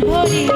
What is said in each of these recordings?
ভরে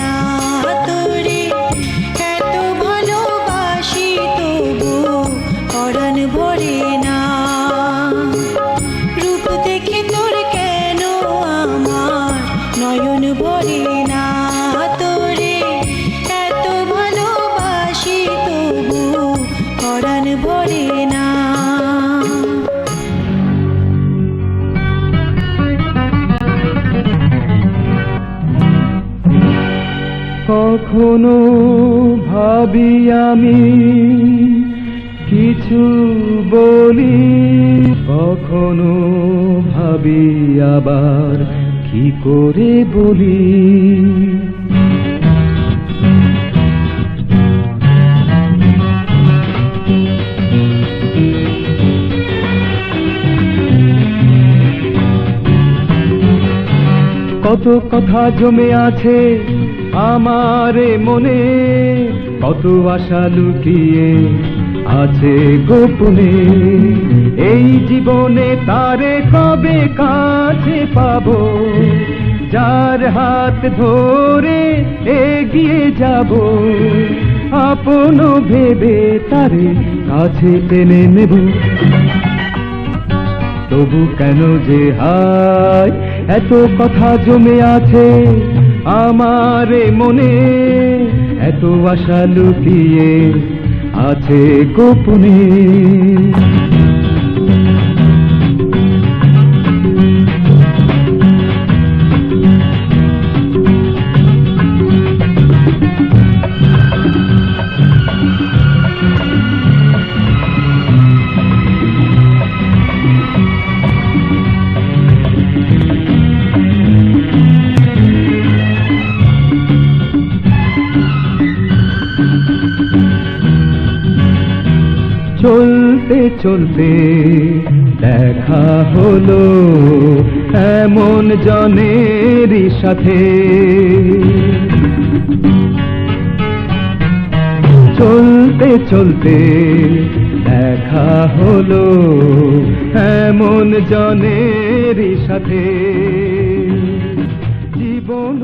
কখনো ভাবি আমি, কিছু বলি কখনো ভাবি আবার কি করে বলি? কত কথা জমে আছে আমার মনে কত আশা লুকিয়ে আছে গোপনে। এই জীবনে তারে কবে কাছে পাবো? যার হাত ধরে এগিয়ে যাব? আপন ভেবে তারে কাছে টেনে নেব। তবু কেন যে হায়, এত কথা জমে আছে? আমার মনে এত আশা লুকিয়ে আছে গোপনে। চলতে দেখা হলো এমন জনের সাথে। চলতে চলতে দেখা হলো এমন জনের সাথে। জীবন